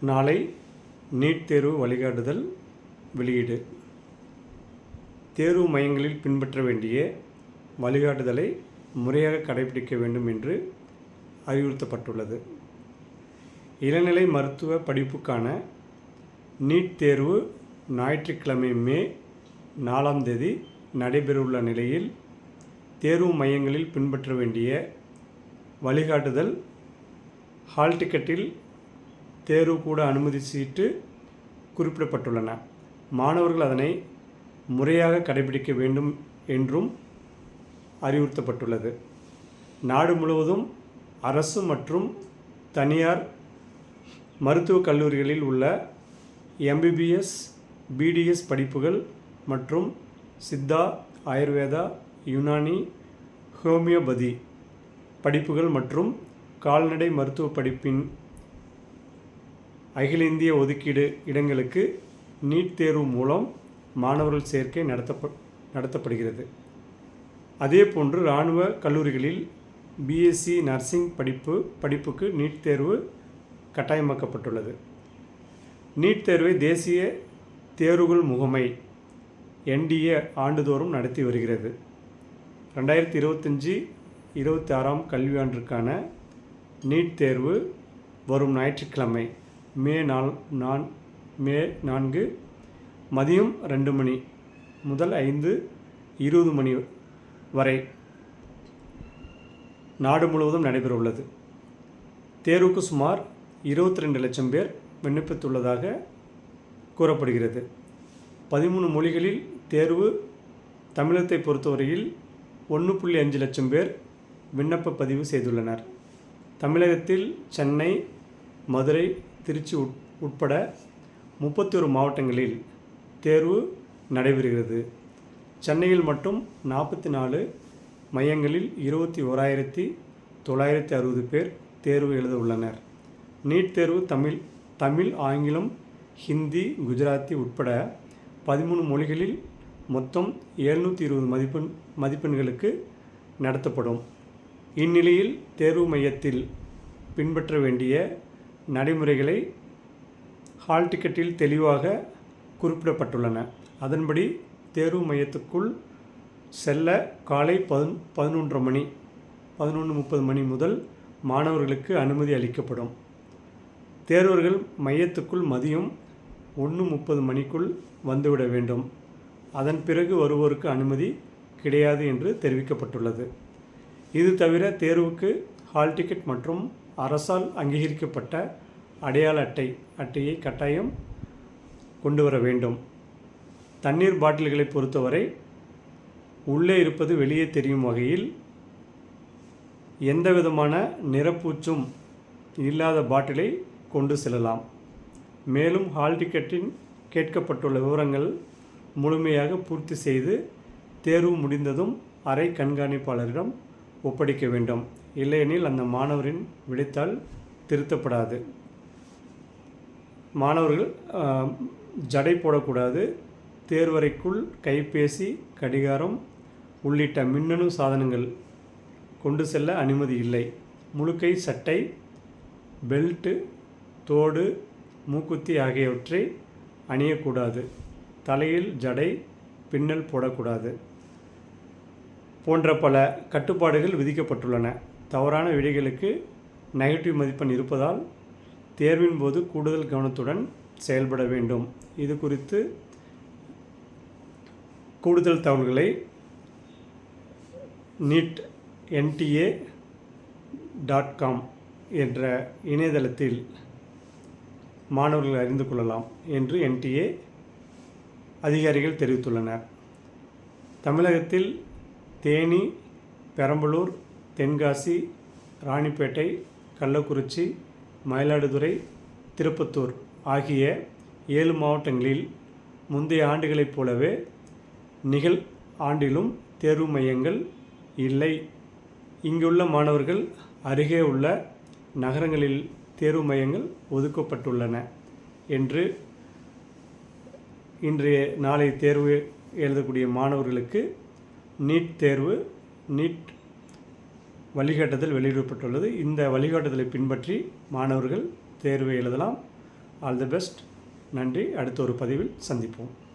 நாளை நீட் தேர்வு வழிகாட்டுதல் வெளியீடு. தேர்வு மையங்களில் பின்பற்ற வேண்டிய வழிகாட்டுதலை முறையாக கடைபிடிக்க வேண்டும் என்று அறிவுறுத்தப்பட்டுள்ளது. இளநிலை மருத்துவ படிப்புக்கான நீட் தேர்வு ஞாயிற்றுக்கிழமை மே நாலாம் தேதி நடைபெறவுள்ள நிலையில் தேர்வு மையங்களில் பின்பற்ற வேண்டிய வழிகாட்டுதல் ஹால் டிக்கெட்டில் தேர்வு கூட அனுமதி சீட்டு குறிப்பிடப்பட்டுள்ளன. மாணவர்கள் அதனை முறையாக கடைபிடிக்க வேண்டும் என்றும் அறிவுறுத்தப்பட்டுள்ளது. நாடு முழுவதும் அரசு மற்றும் தனியார் மருத்துவக் கல்லூரிகளில் உள்ள எம்பிபிஎஸ் பிடிஎஸ் படிப்புகள் மற்றும் சித்தா ஆயுர்வேதா யுனானி ஹோமியோபதி படிப்புகள் மற்றும் கால்நடை மருத்துவ படிப்பின் அகில இந்திய ஒதுக்கீடு இடங்களுக்கு நீட் தேர்வு மூலம் மாணவர்கள் சேர்க்கை நடத்தப்ப நடத்தப்படுகிறது. அதேபோன்று இராணுவ கல்லூரிகளில் பிஎஸ்சி நர்சிங் படிப்பு படிப்புக்கு நீட் தேர்வு கட்டாயமாக்கப்பட்டுள்ளது. நீட் தேர்வை தேசிய தேர்வுகள் முகமை என்டிஏ ஆண்டுதோறும் நடத்தி வருகிறது. ரெண்டாயிரத்தி இருபத்தஞ்சி இருபத்தி ஆறாம் கல்வியாண்டிற்கான நீட் தேர்வு வரும் ஞாயிற்றுக்கிழமை. மே நாள் நான் மே நான்கு மதியம் ரெண்டு மணி முதல் ஐந்து இருபது மணி வரை நாடு முழுவதும் நடைபெறவுள்ளது. தேர்வுக்கு சுமார் இருபத்தி ரெண்டு லட்சம் பேர் விண்ணப்பித்துள்ளதாக கூறப்படுகிறது. பதிமூணு மொழிகளில் தேர்வு தமிழகத்தை பொறுத்தவரையில் ஒன்று புள்ளி அஞ்சு லட்சம் பேர் விண்ணப்ப பதிவு செய்துள்ளனர். தமிழகத்தில் சென்னை மதுரை திருச்சி உட் உட்பட முப்பத்தி ஒரு மாவட்டங்களில் தேர்வு நடைபெறுகிறது. சென்னையில் மட்டும் நாற்பத்தி நாலு மையங்களில் இருபத்தி ஓராயிரத்தி தொள்ளாயிரத்தி அறுபது பேர் தேர்வு எழுத உள்ளனர். நீட் தேர்வு தமிழ் தமிழ் ஆங்கிலம் ஹிந்தி குஜராத்தி உட்பட பதிமூணு மொழிகளில் மொத்தம் எழுநூற்றி இருபது மதிப்பெண் மதிப்பெண்களுக்கு நடத்தப்படும். இந்நிலையில் தேர்வு மையத்தில் பின்பற்ற வேண்டிய நடைமுறைகளை ஹால் டிக்கெட்டில் தெளிவாக குறிப்பிடப்பட்டுள்ளன. அதன்படி தேர்வு மையத்துக்குள் செல்ல காலை பதின் பதினொன்றரை மணி பதினொன்று முப்பது மணி முதல் மாணவர்களுக்கு அனுமதி அளிக்கப்படும். தேர்வர்கள் மையத்துக்குள் மதியம் ஒன்று முப்பது மணிக்குள் வந்துவிட வேண்டும். அதன் பிறகு வருவோருக்கு அனுமதி கிடையாது என்று தெரிவிக்கப்பட்டுள்ளது. இது தவிர தேர்வுக்கு ஹால் டிக்கெட் மற்றும் அரசால் அங்கீகரிக்கப்பட்ட அடையாள அட்டை அட்டையை கட்டாயம் கொண்டு வர வேண்டும். தண்ணீர் பாட்டில்களை பொறுத்தவரை உள்ளே இருப்பது வெளியே தெரியும் வகையில் எந்த விதமான நிறப்பூச்சும் இல்லாத பாட்டிலை கொண்டு செல்லலாம். மேலும் ஹால் டிக்கெட்டின் கேட்கப்பட்டுள்ள விவரங்கள் முழுமையாக பூர்த்தி செய்து தேர்வு முடிந்ததும் அறை கண்காணிப்பாளரிடம் ஒப்படைக்க வேண்டும். இல்லையெனில் அந்த மாணவரின் விடைத்தாள் திருத்தப்படாது. மாணவர்கள் ஜடை போடக்கூடாது. தேர்வறைக்குள் கைபேசி கடிகாரம் உள்ளிட்ட மின்னணு சாதனங்கள் கொண்டு செல்ல அனுமதி இல்லை. முழுக்கை சட்டை பெல்ட்டு தோடு மூக்குத்தி ஆகியவற்றை அணியக்கூடாது. தலையில் ஜடை பின்னல் போடக்கூடாது. போன்ற பல கட்டுப்பாடுகள் விதிக்கப்பட்டுள்ளன. தவறான விடைகளுக்கு நெகட்டிவ் மதிப்பெண் இருப்பதால் தேர்வின் போது கூடுதல் கவனத்துடன் செயல்பட வேண்டும். இது குறித்து கூடுதல் தகவல்களை நீட் என்டிஏ டாட் காம் என்ற இணையதளத்தில் மாணவர்கள் அறிந்து கொள்ளலாம் என்று என்டிஏ அதிகாரிகள் தெரிவித்துள்ளனர். தமிழகத்தில் தேனி பெரம்பலூர் தென்காசி ராணிப்பேட்டை கள்ளக்குறிச்சி மயிலாடுதுறை திருப்பத்தூர் ஆகிய ஏழு மாவட்டங்களில் முந்தைய ஆண்டுகளைப் போலவே நிகழ் ஆண்டிலும் தேர்வு மையங்கள் இல்லை. இங்குள்ள மாணவர்கள் அருகே உள்ள நகரங்களில் தேர்வு மையங்கள் ஒதுக்கப்பட்டுள்ளன என்று இன்றைய நாளை தேர்வு எழுதக்கூடிய மாணவர்களுக்கு நீட் தேர்வு நீட் வழிகாட்டுதல் வெளியிடப்பட்டுள்ளது. இந்த வழிகாட்டுதலை பின்பற்றி மாணவர்கள் தேர்வு எழுதலாம். All the best. நன்றி. அடுத்த ஒரு பதிவில் சந்திப்போம்.